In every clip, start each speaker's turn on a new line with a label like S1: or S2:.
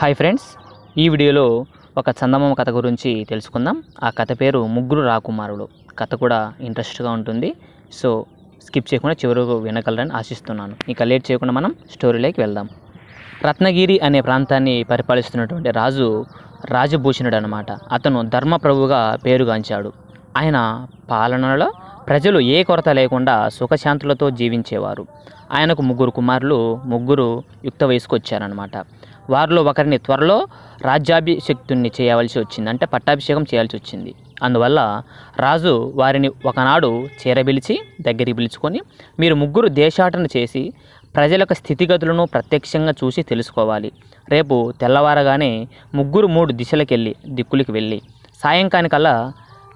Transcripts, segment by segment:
S1: Hi friends ఈ వీడియోలో ఒక చందమామ కథ గురించి తెలుసుకుందాం. ఆ కథ పేరు ముగ్గురు రాకుమారుడు కథ కూడా ఇంట్రెస్ట్గా ఉంటుంది. సో స్కిప్ చేయకుండా చివరకు వినగలరని ఆశిస్తున్నాను. ఇక లేట్ చేయకుండా మనం స్టోరీలోకి వెళ్దాం. రత్నగిరి అనే ప్రాంతాన్ని పరిపాలిస్తున్నటువంటి రాజు రాజభూషణుడు అనమాట అతను ధర్మప్రభుగా పేరుగాంచాడు. ఆయన పాలనలో ప్రజలు ఏ కొరత లేకుండా సుఖశాంతులతో జీవించేవారు. ఆయనకు ముగ్గురు కుమారులు ముగ్గురు యుక్త వయసుకు వచ్చారనమాట వారిలో ఒకరిని త్వరలో రాజ్యాభిషక్తుణ్ణి చేయవలసి వచ్చింది. అంటే పట్టాభిషేకం చేయాల్సి వచ్చింది. అందువల్ల రాజు వారిని ఒకనాడు చేరబిలిచి దగ్గరికి పిలుచుకొని మీరు ముగ్గురు దేశాటన చేసి ప్రజల యొక్క స్థితిగతులను ప్రత్యక్షంగా చూసి తెలుసుకోవాలి. రేపు తెల్లవారగానే ముగ్గురు మూడు దిశలకెళ్ళి దిక్కులకి వెళ్ళి సాయంకానికల్లా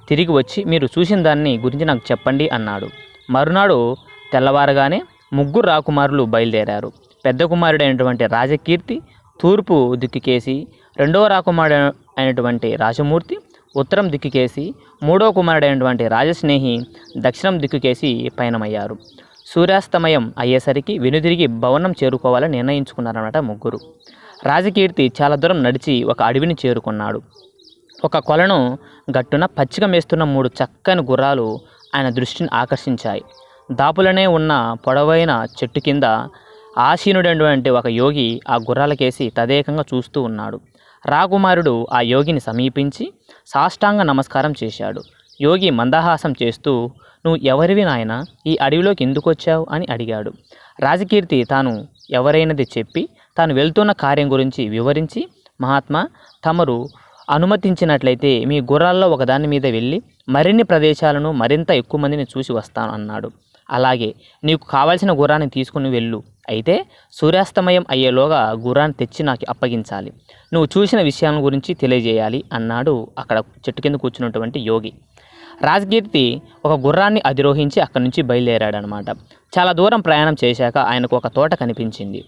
S1: తిరిగి వచ్చి మీరు చూసిన దాన్ని గురించి నాకు చెప్పండి అన్నాడు. మరునాడు తెల్లవారగానే ముగ్గురు రాకుమారులు బయలుదేరారు. పెద్ద కుమారుడైనటువంటి రాజకీర్తి తూర్పు దిక్కుకేసి రెండవ రాకుమారుడు అయినటువంటి రాజమూర్తి ఉత్తరం దిక్కుకేసి మూడవ కుమారుడైనటువంటి రాజస్నేహి దక్షిణం దిక్కుకేసి పయనమయ్యారు. సూర్యాస్తమయం అయ్యేసరికి వెనుదిరిగి భవనం చేరుకోవాలని నిర్ణయించుకున్నారన్నమాట ముగ్గురు. రాజకీర్తి చాలా దూరం నడిచి ఒక అడవిని చేరుకున్నాడు. ఒక కొలను గట్టున పచ్చిక మేస్తున్న మూడు చక్కని గుర్రాలు ఆయన దృష్టిని ఆకర్షించాయి. దాపులనే ఉన్న పొడవైన చెట్టు కింద ఆసీనుడైనటువంటి ఒక యోగి ఆ గుర్రాలకేసి తదేకంగా చూస్తూ ఉన్నాడు. రాకుమారుడు ఆ యోగిని సమీపించి సాష్టాంగ నమస్కారం చేశాడు. యోగి మందహాసం చేస్తూ నువ్వు ఎవరివి నాయన? ఈ అడవిలోకి ఎందుకు వచ్చావు? అని అడిగాడు. రాజకీర్తి తాను ఎవరైనది చెప్పి తాను వెళ్తున్న కార్యం గురించి వివరించి మహాత్మా తమరు అనుమతించినట్లయితే మీ గుర్రాల్లో ఒకదాని మీద వెళ్ళి మరిన్ని ప్రదేశాలను మరింత ఎక్కువ మందిని చూసి వస్తాను అన్నాడు. అలాగే నీకు కావాల్సిన గుర్రాన్ని తీసుకుని వెళ్ళు. అయితే సూర్యాస్తమయం అయ్యేలోగా గుర్రాన్ని తెచ్చి నాకు అప్పగించాలి. నువ్వు చూసిన విషయాల గురించి తెలియజేయాలి అన్నాడు అక్కడ చెట్టు కింద కూర్చున్నటువంటి యోగి. రాజకీర్తి ఒక గుర్రాన్ని అధిరోహించి అక్కడి నుంచి బయలుదేరాడనమాట. చాలా దూరం ప్రయాణం చేశాక ఆయనకు ఒక తోట కనిపించింది.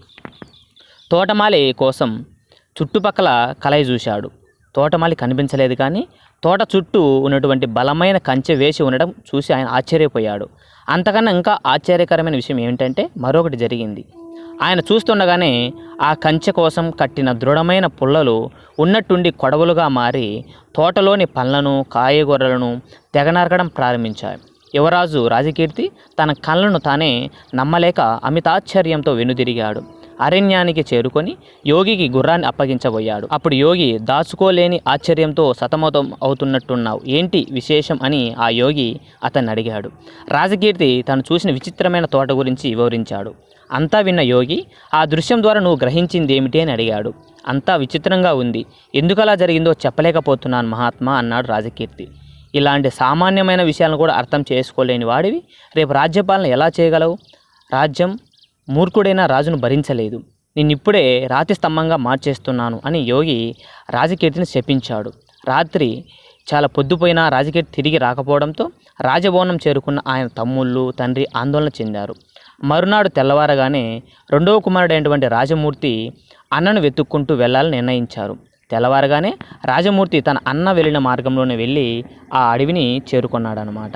S1: తోటమాలి కోసం చుట్టుపక్కల కలయి చూశాడు. తోటమాలి కనిపించలేదు కానీ తోట చుట్టూ ఉన్నటువంటి బలమైన కంచె వేసి ఉండడం చూసి ఆయన ఆశ్చర్యపోయాడు. అంతకన్నా ఇంకా ఆశ్చర్యకరమైన విషయం ఏమిటంటే మరొకటి జరిగింది. ఆయన చూస్తుండగానే ఆ కంచె కోసం కట్టిన దృఢమైన పుల్లలు ఉన్నట్టుండి కొడవలుగా మారి తోటలోని పళ్ళను కాయగూరలను తెగనరకడం ప్రారంభించాయి. యువరాజు రాజకీర్తి తన కళ్ళను తానే నమ్మలేక అమితాశ్చర్యంతో వెనుదిరిగాడు. అరణ్యానికి చేరుకొని యోగికి గుర్రాన్ని అప్పగించబోయాడు. అప్పుడు యోగి దాచుకోలేని ఆశ్చర్యంతో సతమతం అవుతున్నట్టున్నావు ఏంటి విశేషం అని ఆ యోగి అతన్ని అడిగాడు రాజకీర్తి తను చూసిన విచిత్రమైన తోట గురించి వివరించాడు. అంతా విన్న యోగి ఆ దృశ్యం ద్వారా నువ్వు గ్రహించింది ఏమిటి అని అడిగాడు. అంతా విచిత్రంగా ఉంది. ఎందుకలా జరిగిందో చెప్పలేకపోతున్నాను మహాత్మా అన్నాడు రాజకీర్తి. ఇలాంటి సామాన్యమైన విషయాలను కూడా అర్థం చేసుకోలేని వాడివి. రేపు రాజ్యపాలన ఎలా చేయగలవు? రాజ్యం మూర్ఖుడైన రాజును భరించలేదు. నిన్నిప్పుడే రాతి స్తంభంగా మార్చేస్తున్నాను అని యోగి రాజకీర్తిని శపించాడు. రాత్రి చాలా పొద్దుపోయిన రాజకీర్తి తిరిగి రాకపోవడంతో రాజభవనం చేరుకున్న ఆయన తమ్ముళ్ళు తండ్రి ఆందోళన చెందారు. మరునాడు తెల్లవారగానే రెండవ కుమారుడైనటువంటి రాజమూర్తి అన్నను వెతుక్కుంటూ వెళ్ళాలని నిర్ణయించారు. తెల్లవారగానే రాజమూర్తి తన అన్న వెళ్ళిన మార్గంలోనే వెళ్ళి ఆ అడవిని చేరుకున్నాడనమాట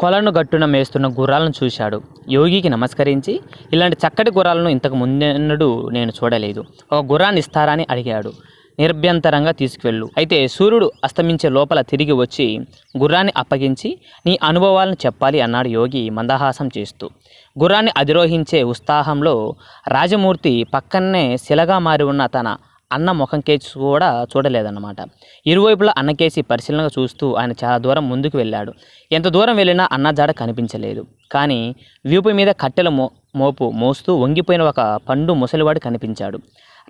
S1: కొలను గట్టున మేస్తున్న గుర్రాలను చూశాడు. యోగికి నమస్కరించి ఇలాంటి చక్కటి గుర్రాలను ఇంతకు ముందెన్నడు నేను చూడలేదు. ఒక గుర్రాన్ని ఇస్తారా అని అడిగాడు. నిర్భ్యంతరంగా తీసుకువెళ్ళు. అయితే సూర్యుడు అస్తమించే లోపల తిరిగి వచ్చి గుర్రాన్ని అప్పగించి నీ అనుభవాలను చెప్పాలి అన్నాడు యోగి మందహాసం చేస్తూ. గుర్రాన్ని అధిరోహించే ఉత్సాహంలో రాజమూర్తి పక్కనే శిలగా మారి ఉన్న తన అన్న ముఖం కేసు కూడా చూడలేదన్నమాట. ఇరువైపులా అన్నకేసి పరిశీలనగా చూస్తూ ఆయన చాలా దూరం ముందుకు వెళ్ళాడు. ఎంత దూరం వెళ్ళినా అన్న జాడ కనిపించలేదు. కానీ వీపు మీద కట్టెల మో మోపు మోస్తూ వంగిపోయిన ఒక పండు ముసలివాడు కనిపించాడు.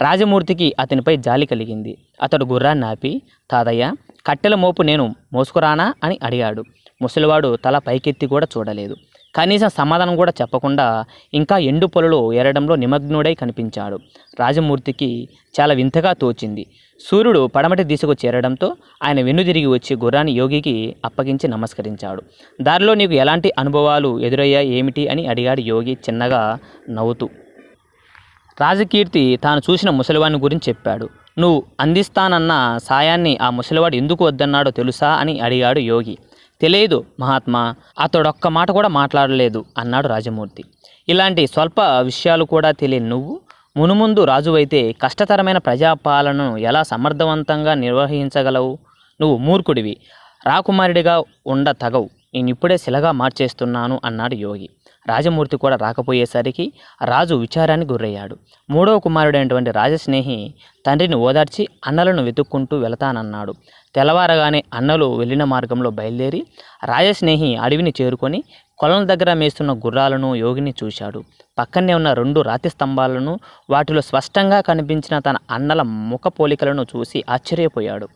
S1: రాజమూర్తికి అతనిపై జాలి కలిగింది. అతడు గుర్రాన్ని ఆపి తాతయ్య కట్టెల మోపు నేను మోసుకురానా? అని అడిగాడు. ముసలివాడు తల పైకెత్తి కూడా చూడలేదు. కనీసం సమాధానం కూడా చెప్పకుండా ఇంకా ఎండు పొలలో ఎరడంలో నిమగ్నుడై కనిపించాడు. రాజమూర్తికి చాలా వింతగా తోచింది. సూర్యుడు పడమటి దిశకు చేరడంతో ఆయన వెన్నుదిరిగి వచ్చి గుర్రాన్ని యోగికి అప్పగించి నమస్కరించాడు. దారిలో నీకు ఎలాంటి అనుభవాలు ఎదురయ్యా ఏమిటి? అని అడిగాడు యోగి చిన్నగా నవ్వుతూ. రాజకీర్తి తాను చూసిన ముసలివాడిని గురించి చెప్పాడు. నువ్వు అందిస్తానన్న సాయాన్ని ఆ ముసలివాడు ఎందుకు వద్దన్నాడో తెలుసా? అని అడిగాడు యోగి. తెలియదు మహాత్మా అతడొక్క మాట కూడా మాట్లాడలేదు అన్నాడు రాజమూర్తి. ఇలాంటి స్వల్ప విషయాలు కూడా తెలియని నువ్వు మునుముందు రాజువైతే కష్టతరమైన ప్రజాపాలనను ఎలా సమర్థవంతంగా నిర్వహించగలవు? నువ్వు మూర్ఖుడివి రాకుమారుడిగా ఉండ తగవు నేను ఇప్పుడే శిలగా మార్చేస్తున్నాను అన్నాడు యోగి. రాజమూర్తి కూడా రాకపోయేసరికి రాజు విచారానికి గురయ్యాడు. మూడవ కుమారుడైనటువంటి రాజస్నేహి తండ్రిని ఓదార్చి అన్నలను వెతుక్కుంటూ వెళతానన్నాడు. తెల్లవారగానే అన్నలు వెళ్ళిన మార్గంలో బయలుదేరి రాజస్నేహి అడవిని చేరుకొని కొలం దగ్గర మేస్తున్న గుర్రాలను యోగిని చూశాడు. పక్కనే ఉన్న రెండు రాతి స్తంభాలను వాటిలో స్పష్టంగా కనిపించిన తన అన్నల ముఖ పోలికలను చూసి ఆశ్చర్యపోయాడు.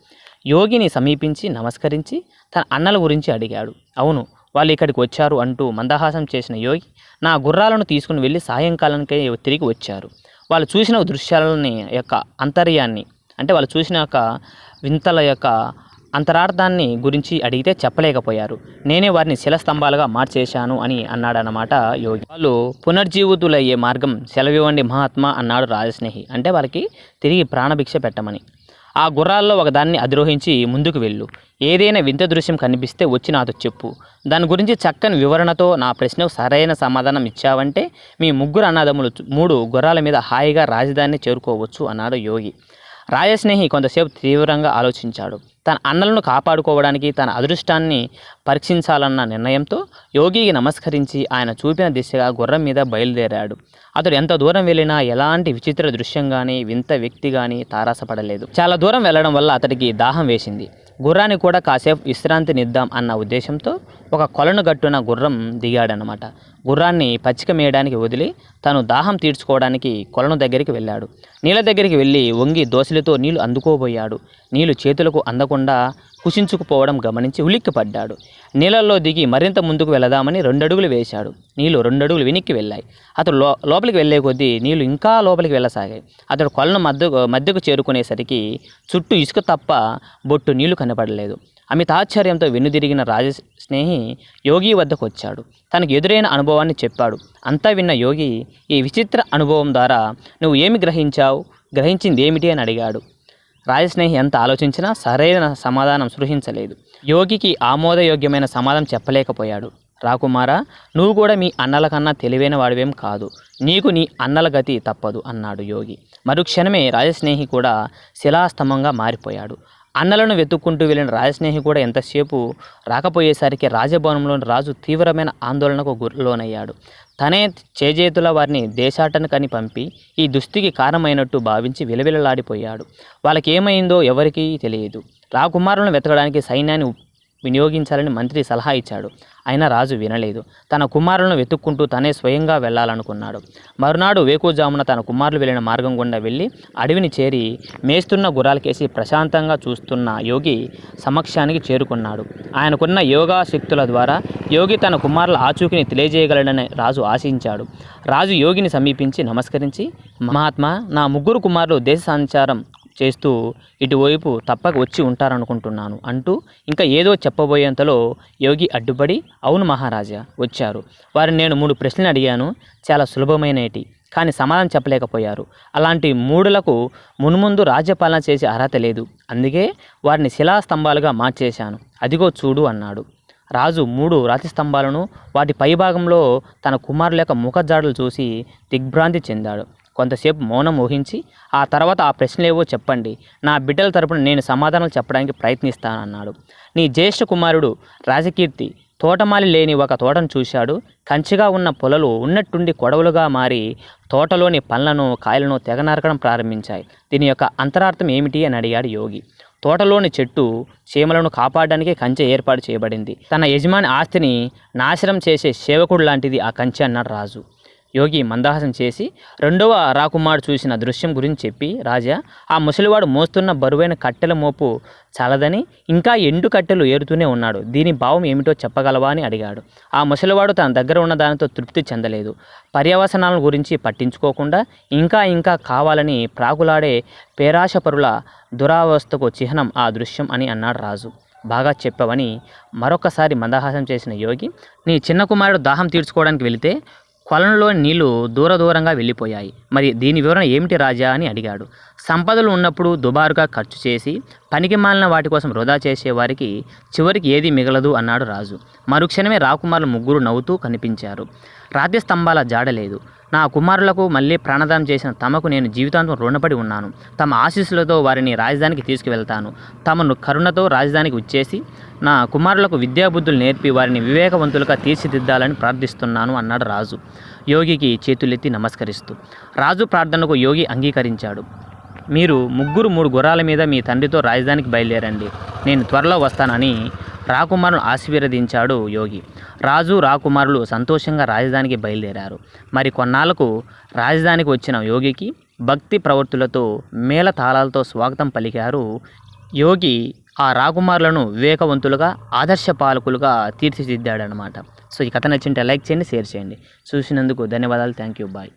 S1: యోగిని సమీపించి నమస్కరించి తన అన్నల గురించి అడిగాడు. అవును వాళ్ళు ఇక్కడికి వచ్చారు అంటూ మందహాసం చేసిన యోగి నా గుర్రాలను తీసుకుని వెళ్ళి సాయంకాలానికే తిరిగి వచ్చారు. వాళ్ళు చూసిన దృశ్యాలని యొక్క అంతర్యాన్ని అంటే వాళ్ళు చూసిన యొక్క వింతల యొక్క అంతరార్థాన్ని గురించి అడిగితే చెప్పలేకపోయారు. నేనే వారిని శిలస్తంభాలుగా మార్చేశాను అని అన్నాడనమాట యోగి. వాళ్ళు పునర్జీవితులయ్యే మార్గం సెలవివ్వండి మహాత్మా అన్నాడు రాజస్నేహి. అంటే వాళ్ళకి తిరిగి ప్రాణభిక్ష పెట్టమని. ఆ గుర్రాల్లో ఒకదాన్ని అధిరోహించి ముందుకు వెళ్ళు. ఏదైనా వింత దృశ్యం కనిపిస్తే వచ్చి నాతో చెప్పు. దాని గురించి చక్కని వివరణతో నా ప్రశ్నకు సరైన సమాధానం ఇచ్చావంటే మీ ముగ్గురు అన్నదమ్ములు మూడు గుర్రాల మీద హాయిగా రాజధానిని చేరుకోవచ్చు అన్నాడు యోగి. రాజస్నేహి కొంతసేపు తీవ్రంగా ఆలోచించాడు. తన అన్నలను కాపాడుకోవడానికి తన అదృష్టాన్ని పరీక్షించాలన్న నిర్ణయంతో యోగికి నమస్కరించి ఆయన చూపిన దిశగా గుర్రం మీద బయలుదేరాడు. అతడు ఎంత దూరం వెళ్ళినా ఎలాంటి విచిత్ర దృశ్యం కానీ వింత వ్యక్తి కానీ తారాసపడలేదు. చాలా దూరం వెళ్ళడం వల్ల అతడికి దాహం వేసింది. గుర్రాన్ని కూడా కాసేపు విశ్రాంతినిద్దాం అన్న ఉద్దేశంతో ఒక కొలను గట్టున గుర్రం దిగాడనమాట గుర్రాన్ని పచ్చిక మేయడానికి వదిలి తను దాహం తీర్చుకోవడానికి కొలను దగ్గరికి వెళ్ళాడు. నీళ్ళ దగ్గరికి వెళ్ళి వంగి దోశలతో నీళ్ళు అందుకోబోయాడు. నీళ్ళు చేతులకు అందకుండా కుషించుకుపోవడం గమనించి ఉలిక్కిపడ్డాడు. నీళ్ళల్లో దిగి మరింత ముందుకు వెళదామని రెండడుగులు వేశాడు. నీళ్ళు రెండడుగులు వెనక్కి వెళ్ళాయి. అతడు లో లోపలికి వెళ్ళే కొద్దీ నీళ్ళు ఇంకా లోపలికి వెళ్ళసాగాయి. అతడు కొలను మధ్య మధ్యకు చేరుకునేసరికి చుట్టూ ఇసుక తప్ప బొట్టు నీళ్ళు కనపడలేదు. ఆమె తాత్చర్యంతో వెన్నుదిరిగిన రాజ స్నేహి యోగి వద్దకు వచ్చాడు తనకు ఎదురైన అనుభవాన్ని చెప్పాడు. అంతా విన్న యోగి ఈ విచిత్ర అనుభవం ద్వారా నువ్వు ఏమి గ్రహించావు? గ్రహించింది ఏమిటి అని అడిగాడు. రాజస్నేహి ఎంత ఆలోచించినా సరైన సమాధానం సృహించలేదు. యోగికి ఆమోదయోగ్యమైన సమాధానం చెప్పలేకపోయాడు. రాకుమారా నువ్వు కూడా మీ అన్నల కన్నా తెలివైన వాడివేం కాదు. నీకు నీ అన్నల గతి తప్పదు అన్నాడు యోగి. మరుక్షణమే రాజస్నేహి కూడా శిలాస్తంభంగా మారిపోయాడు. అన్నలను వెతుక్కుంటూ వెళ్ళిన రాజస్నేహి కూడా ఎంతసేపు రాకపోయేసరికి రాజభవనంలోని రాజు తీవ్రమైన ఆందోళనకు గురిలోనయ్యాడు. తనే చేజేతుల వారిని దేశాటనకని పంపి ఈ దుస్థితికి కారణమైనట్టు భావించి విలవిలలాడిపోయాడు. వాళ్ళకేమైందో ఎవరికీ తెలియదు. రాకుమారులను వెతకడానికి సైన్యాన్ని వినియోగించాలని మంత్రి సలహా ఇచ్చాడు. అయినా రాజు వినలేదు. తన కుమారులను వెతుక్కుంటూ తనే స్వయంగా వెళ్ళాలనుకున్నాడు. మరునాడు వేకుజామున తన కుమారులు వెళ్ళిన మార్గం గుండా వెళ్ళి అడవిని చేరి మేస్తున్న గుర్రాలకేసి ప్రశాంతంగా చూస్తున్న యోగి సమక్షానికి చేరుకున్నాడు. ఆయనకున్న యోగా శక్తుల ద్వారా యోగి తన కుమారుల ఆచూకీని తెలియజేయగలడని రాజు ఆశించాడు. రాజు యోగిని సమీపించి నమస్కరించి మహాత్మా నా ముగ్గురు కుమారులు దేశ సంచారం చేస్తూ ఇటువైపు తప్పక వచ్చి ఉంటారనుకుంటున్నాను అంటూ ఇంకా ఏదో చెప్పబోయేంతలో యోగి అడ్డుపడి అవును మహారాజా వచ్చారు. వారిని నేను మూడు ప్రశ్నలు అడిగాను. చాలా సులభమైనటి. కానీ సమాధానం చెప్పలేకపోయారు. అలాంటి మూడులకు మున్ముందు రాజ్యపాలన చేసే అర్హత లేదు. అందుకే వారిని శిలాస్తంభాలుగా మార్చేశాను. అదిగో చూడు అన్నాడు. రాజు మూడు రాతి స్తంభాలను వాటి పైభాగంలో తన కుమారుల యొక్క ముఖజాడలు చూసి దిగ్భ్రాంతి చెందాడు. కొంతసేపు మౌనం ఊహించి ఆ తర్వాత ఆ ప్రశ్నలేవో చెప్పండి. నా బిడ్డల తరపున నేను సమాధానాలు చెప్పడానికి ప్రయత్నిస్తానన్నాడు. నీ జ్యేష్ఠ కుమారుడు రాజకీర్తి తోటమాలి లేని ఒక తోటను చూశాడు. కంచిగా ఉన్న పొలలు ఉన్నట్టుండి కొడవలుగా మారి తోటలోని పళ్ళను కాయలను తెగ నరకడం ప్రారంభించాయి. దీని యొక్క అంతరార్థం ఏమిటి అని అడిగాడు యోగి. తోటలోని చెట్టు చీమలను కాపాడడానికి కంచె ఏర్పాటు చేయబడింది. తన యజమాని ఆస్తిని నాశనం చేసే సేవకుడు లాంటిది ఆ కంచె అన్నాడు రాజు. యోగి మందహాసం చేసి రెండవ రాకుమారుడు చూసిన దృశ్యం గురించి చెప్పి రాజా ఆ ముసలివాడు మోస్తున్న బరువైన కట్టెల మోపు చాలదని ఇంకా ఎండు కట్టెలు ఏరుతూనే ఉన్నాడు. దీని భావం ఏమిటో చెప్పగలవా? అని అడిగాడు. ఆ ముసలివాడు తన దగ్గర ఉన్న దానితో తృప్తి చెందలేదు. పర్యవసనాల గురించి పట్టించుకోకుండా ఇంకా ఇంకా కావాలని ప్రాకులాడే పేరాశపరుల దురావస్థకు చిహ్నం ఆ దృశ్యం అని అన్నాడు రాజు. బాగా చెప్పవని మరొకసారి మందహాసం చేసిన యోగి నీ చిన్న కుమారుడు దాహం తీర్చుకోవడానికి వెళితే కొలంలో నీళ్ళు దూర దూరంగా వెళ్ళిపోయాయి. మరి దీని వివరణ ఏమిటి రాజా అని అడిగాడు. సంపదలు ఉన్నప్పుడు దుబారుగా ఖర్చు చేసి పనికి మాలిన వాటి కోసం వృధా చేసేవారికి చివరికి ఏది మిగలదు అన్నాడు రాజు. మరుక్షణమే రాకుమారులు ముగ్గురు నవ్వుతూ కనిపించారు. రాతి స్తంభాల జాడలేదు నా కుమారులకు మళ్ళీ ప్రాణదానం చేసిన తమకు నేను జీవితాంతం రుణపడి ఉన్నాను. తమ ఆశీస్సులతో వారిని రాజధానికి తీసుకువెళ్తాను. తమను కరుణతో రాజధానికి వచ్చేసి నా కుమారులకు విద్యాబుద్ధులు నేర్పి వారిని వివేకవంతులుగా తీర్చిదిద్దాలని ప్రార్థిస్తున్నాను అన్నాడు రాజు. యోగికి చేతులెత్తి నమస్కరిస్తూ రాజు ప్రార్థనకు యోగి అంగీకరించాడు. మీరు ముగ్గురు మూడు గుర్రాల మీద మీ తండ్రితో రాజధానికి బయలుదేరండి. నేను త్వరలో వస్తానని రాకుమారును ఆశీర్వదించాడు యోగి. రాజు రాకుమారులు సంతోషంగా రాజధానికి బయలుదేరారు. మరి కొన్నాళ్ళకు రాజధానికి వచ్చిన యోగికి భక్తి ప్రవృత్తులతో మేళ తాళాలతో స్వాగతం పలికారు యోగి. ఆ రాకుమారులను వివేకవంతులుగా ఆదర్శ పాలకులుగా తీర్చిదిద్దాడనమాట సో ఈ కథ నచ్చింటే లైక్ చేయండి షేర్ చేయండి. చూసినందుకు ధన్యవాదాలు. Thank you bye.